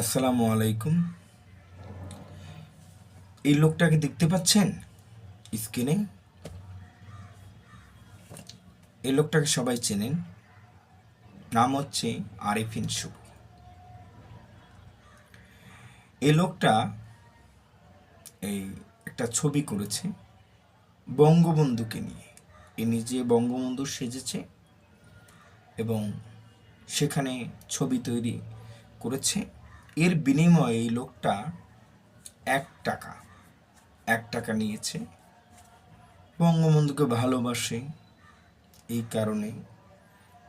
আসসালামু আলাইকুম। এই লোকটাকে দেখতে পাচ্ছেন স্ক্রিনে? এই লোকটাকে সবাই চেনেন। নাম হচ্ছে আরিফিন শুভ। এই লোকটা এই একটা ছবি করেছে বঙ্গবন্ধুকে নিয়ে। এ নিজে বঙ্গবন্ধু সেজেছে এবং সেখানে ছবি তৈরি করেছে। এর বিনিময়ে এই লোকটা এক টাকা এক টাকা নিয়েছে। বঙ্গবন্ধুকে ভালোবাসে এই কারণে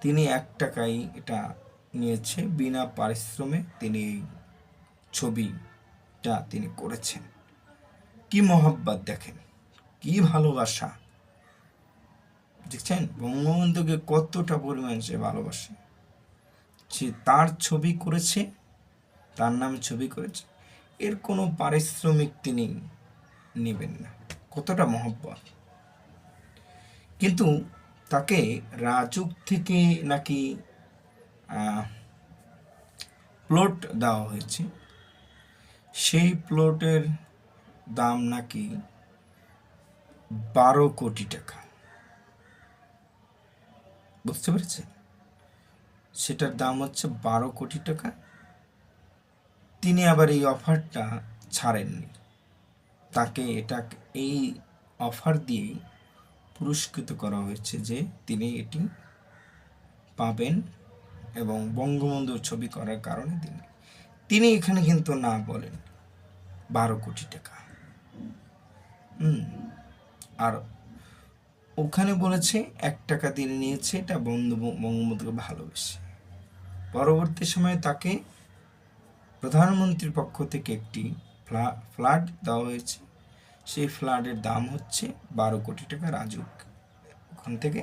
তিনি এক টাকাই এটা নিয়েছে। বিনা পারিশ্রমে তিনি এই ছবিটা তিনি করেছেন। কি মহব্বত দেখেন, কি ভালোবাসা। দেখছেন, বঙ্গবন্ধুকে কতটা পরিমাণ সে ভালোবাসে। সে তার ছবি করেছে তার নামে ছবি করেছে। এর কোনো পারিশ্রমিক তিনি নেবেন না। কতটা মহব্বত। কিন্তু তাকে রাজুক থেকে নাকি প্লট দেওয়া হয়েছে। সেই প্লটের দাম নাকি বারো কোটি টাকা। বুঝতে পেরেছেন? সেটার দাম হচ্ছে বারো কোটি টাকা। তিনি আবার এই অফারটা ছাড়েননি। তাকে এটা এই অফার দিয়েই পুরস্কৃত করা হয়েছে যে তিনি এটি পাবেন এবং বঙ্গবন্ধুর ছবি করার কারণে তিনি। তিনি এখানে কিন্তু না বলেন, বারো কোটি টাকা। আর ওখানে বলেছে এক টাকা তিনি নিয়েছে, এটা বন্ধু বঙ্গবন্ধুকে ভালোবেসে। পরবর্তী সময়ে তাকে প্রধানমন্ত্রীর পক্ষ থেকে একটি ফ্ল্যাট দেওয়া হয়েছে। সেই ফ্ল্যাটের দাম হচ্ছে বারো কোটি টাকা, রাজুক, ওখান থেকে।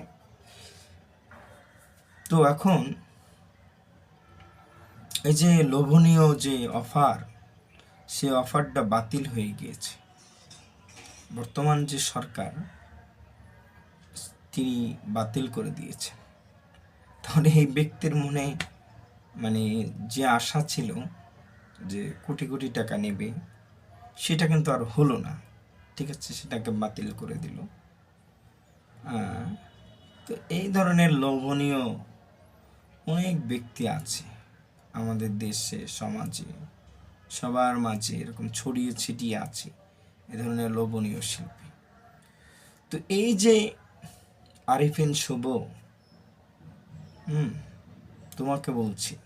তো এখন এই যে লোভনীয় যে অফার, সে অফারটা বাতিল হয়ে গিয়েছে। বর্তমান যে সরকার, তিনি বাতিল করে দিয়েছেন। তাহলে এই ব্যক্তির মনে মানে যে আশা ছিল যে কোটি কোটি টাকা নেবে, সেটা কিন্তু আর হলো না। ঠিক আছে, সেটাকে বাতিল করে দিল। তো এই ধরনের লোভনীয় অনেক ব্যক্তি আছে আমাদের দেশে, সমাজে। সবার মাঝে এরকম ছড়িয়ে ছিটিয়ে আছে এ ধরনের লোভনীয় শিল্পী। তো এই যে আরিফিন শুভ, হুম, তোমাকে বলছি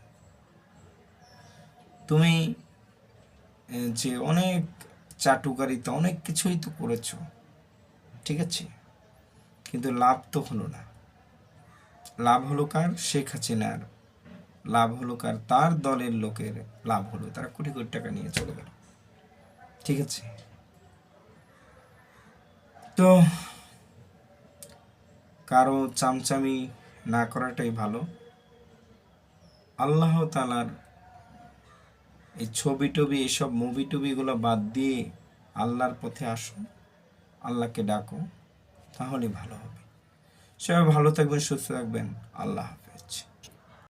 তুমি যে অনেক চাটুকারিতা, অনেক কিছুই তো করেছ, ঠিক আছে? কিন্তু লাভ তো হলো না। লাভ হলো কার? শেখ হাসিনার। লাভ হলো কার? তার দলের লোকের লাভ হলো। তারা কোটি কোটি টাকা নিয়ে চলে গেল। ঠিক আছে? তো কারও চামচামি না করাটাই ভালো। আল্লাহ তালার এই ছবি টবি এইসব মুভি টুবিগুলো বাদ দিয়ে আল্লাহর পথে আসো আল্লাহকে ডাকো তাহলে ভালো হবে। সবাই ভালো থাকবেন, সুস্থ থাকবেন। আল্লাহ হাফেজ।